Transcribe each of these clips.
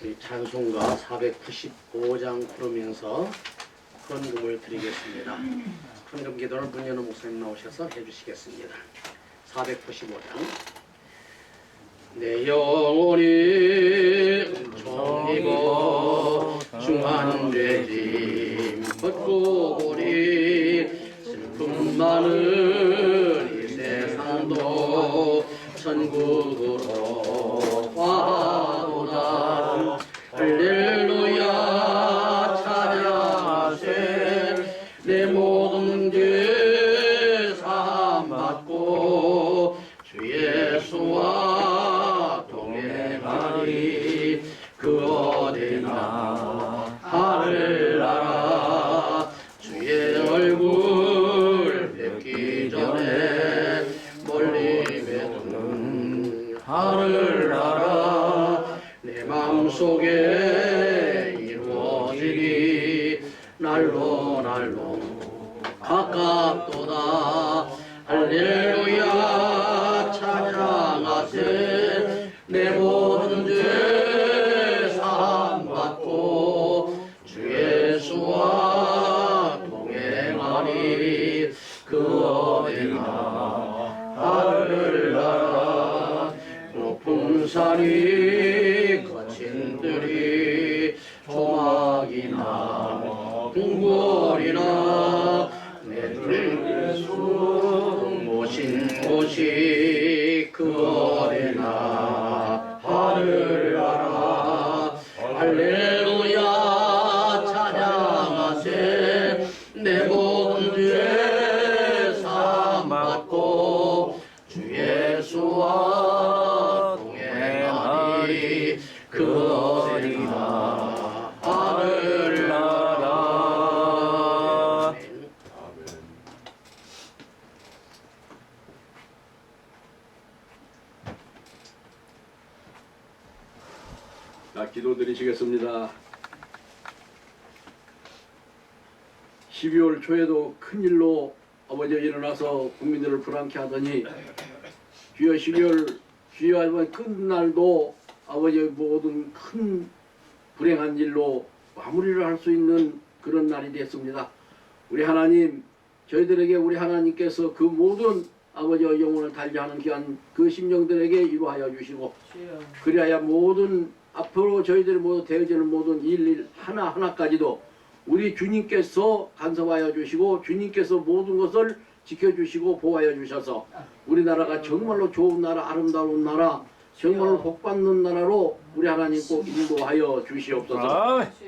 우리 찬송가 495장 부르면서 헌금을 드리겠습니다. 헌금 기도를 문현우 목사님 나오셔서 해주시겠습니다. 495장 내 영혼이 종이고 중한 죄짐 헛고 동행하리 그 어디나 하늘 나라 주의 얼굴 뵙기 전에 멀리 뵙는 하늘 나라 내 마음속에 이루어지리. 날로 날로 가깝도다. 할렐루야 사함받고 주 예수와 동행하리. 그 어디나 하늘 나라 높은 산이 거친 들이 동행하리 그 어디나 하늘 나라 아멘. 자, 기도드리시겠습니다. 12월 초에도 큰일로 아버지가 일어나서 국민들을 불안케 하더니 주여 12월 주여 이번 끝날도 아버지의 모든 큰 불행한 일로 마무리를 할 수 있는 그런 날이 됐습니다. 우리 하나님 저희들에게 우리 하나님께서 그 모든 아버지의 영혼을 달리 하는 귀한 그 심령들에게 이루하여 주시고 그리하여 모든 앞으로 저희들이 모두 되어지는 모든 일일 하나하나까지도 우리 주님께서 간섭하여 주시고 주님께서 모든 것을 지켜주시고 보호하여 주셔서 우리나라가 정말로 좋은 나라 아름다운 나라 정말로 복 받는 나라로 우리 하나님 꼭 인도하여 주시옵소서.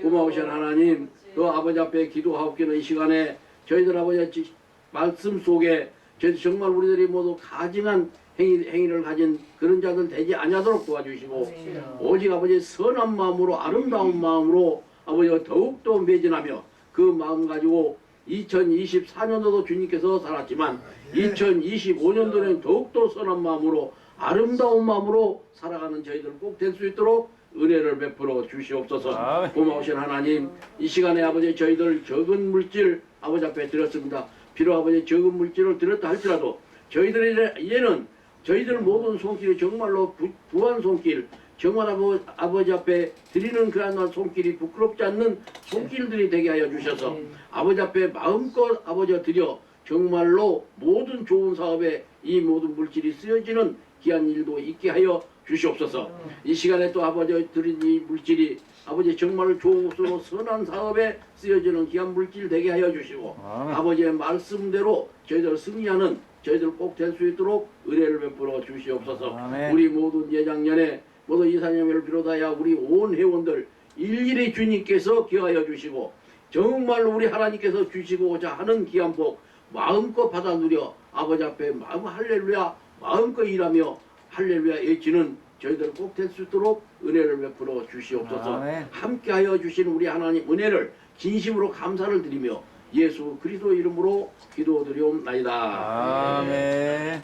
고마우신 하나님 그 아버지 앞에 기도하옵기는 이 시간에 저희들 아버지 지- 말씀 속에 저희 정말 우리들이 모두 가증한 행위, 행위를 가진 그런 자들 되지 아니하도록 도와주시고 오직 아버지 선한 마음으로 아름다운 마음으로 아버지가 더욱더 매진하며 그 마음 가지고 2024년도도 주님께서 살았지만 2025년도는 더욱더 선한 마음으로 아름다운 마음으로 살아가는 저희들 꼭 될 수 있도록 은혜를 베풀어 주시옵소서. 아멘. 고마우신 하나님 이 시간에 아버지 저희들 적은 물질 아버지 앞에 드렸습니다. 비록 아버지 적은 물질을 드렸다 할지라도 저희들의 이제는 저희들 모든 손길이 정말로 부, 부한 손길 정말 아버, 아버지 앞에 드리는 그러한 손길이 부끄럽지 않는 손길들이 되게 하여 주셔서 아버지 앞에 마음껏 아버지가 드려 정말로 모든 좋은 사업에 이 모든 물질이 쓰여지는 귀한 일도 있게 하여 주시옵소서 이 시간에 또 아버지 드린 이 물질이 아버지 정말 곳으로 선한 사업에 쓰여지는 귀한 물질 되게 하여 주시고. 아버지의 말씀대로 저희들 승리하는 저희들 꼭 될 수 있도록 은혜를 베풀어 주시옵소서 아멘. 우리 모든 예장년에 모두 이사님을 비롯하여 우리 온 회원들 일일이 주님께서 기하여 주시고 정말로 우리 하나님께서 주시고자 하는 귀한 복 마음껏 받아 누려 아버지 앞에 마음 할렐루야 마음껏 일하며 할렐루야 외치는 저희들 꼭 될 수 있도록 은혜를 베풀어 주시옵소서 아멘. 함께하여 주신 우리 하나님 은혜를 진심으로 감사를 드리며 예수 그리스도 이름으로 기도드리옵나이다. 아멘.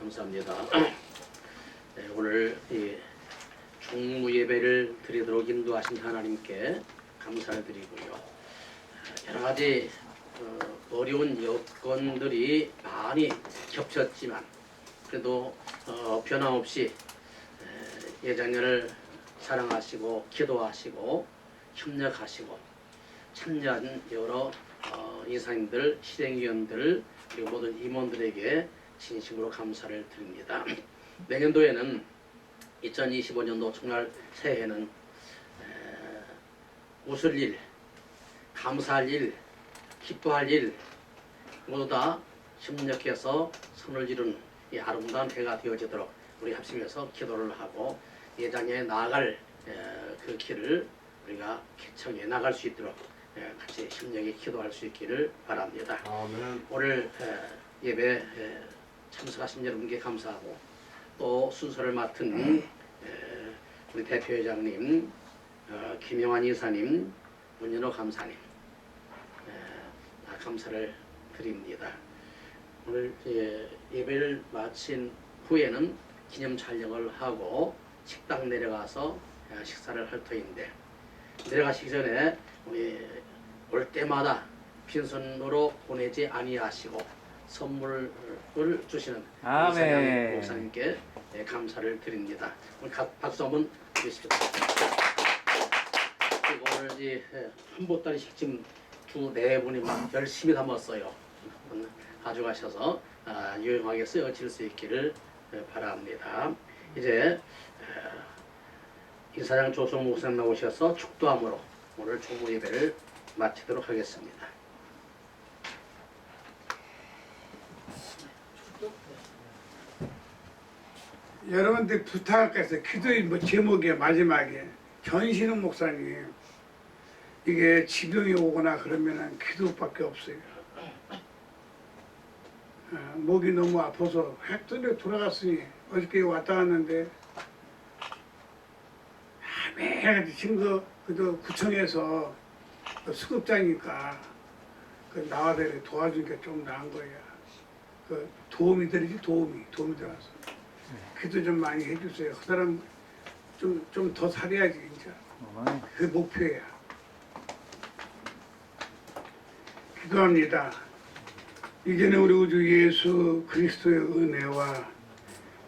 감사합니다. 네, 오늘 이 중무 예배를 드리도록 인도하신 하나님께 감사를 드리고요. 아, 여러 가지 어, 어려운 여건들이 많이 겹쳤지만 그래도 어, 변함없이 에, 예장년을 사랑하시고 기도하시고 협력하시고 참여한 여러 어, 이사님들, 실행위원들 그리고 모든 임원들에게 진심으로 감사를 드립니다. 내년도에는 2025년도 총날 새해에는 에, 웃을 일, 감사할 일, 기뻐할 일 모두 다 협력해서 선을 이룬 이 아름다운 해가 되어지도록 우리 합심해서 기도를 하고 예장에 나아갈 에, 그 길을 우리가 개척해 나갈 수 있도록 에, 같이 협력에 기도할 수 있기를 바랍니다. 아멘. 오늘 에, 예배 에, 참석하신 여러분께 감사하고 또 순서를 맡은 에, 우리 대표회장님, 어, 김영환 이사님, 문현호 감사님 감사를 드립니다. 오늘 예, 예배를 마친 후에는 기념 촬영을 하고 식당 내려가서 에, 식사를 할 터인데 내려가시기 전에 우리 올 때마다 빈손으로 보내지 아니하시고 선물을 주시는. 이사장 목사님께 예, 감사를 드립니다. 오늘 가- 박수 한번 주십시오. 그리고 오늘 이 예, 한보따리 식찜 두 네 분이 막 열심히 담았어요. 가져가셔서 아, 유용하게 쓰여질 수 있기를 예, 바랍니다. 이제 예, 이사장 조성 목사님 나오셔서 축도함으로 오늘 조무 예배를 마치도록 하겠습니다. 여러분들 부탁할 게 있어요. 기도의 뭐 제목이 마지막에 전신흥 목사님 이게 지병이 오거나 그러면은 기도밖에 없어요. 어, 목이 너무 아파서 획도에 돌아갔으니 어저께 왔다 갔는데 매일 친구 그도 구청에서 그 수급자니까 그 나와서 이렇게 도와주니까 좀 나은 거야. 그 도움이 들이지 도움이 도움이 들어서. 기도 좀 많이 해주세요. 그 사람 좀 좀 더 살아야지 진짜. 어머니. 그 목표야. 기도합니다. 이제는 우리 우주 예수 그리스도의 은혜와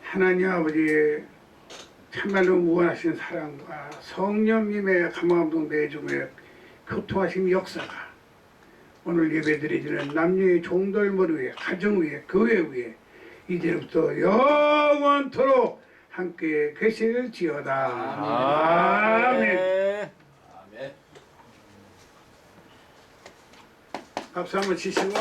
하나님 아버지의 참말로 무한하신 사랑과 성령님의 감화감동 내중에 교통하신 역사가 오늘 예배드리지는 남녀의 종돌머리 위에 가정 위에 교회 위에 이제부터 영원토록 함께 계실지어다. 아멘. 아멘. 박수 한번 치시고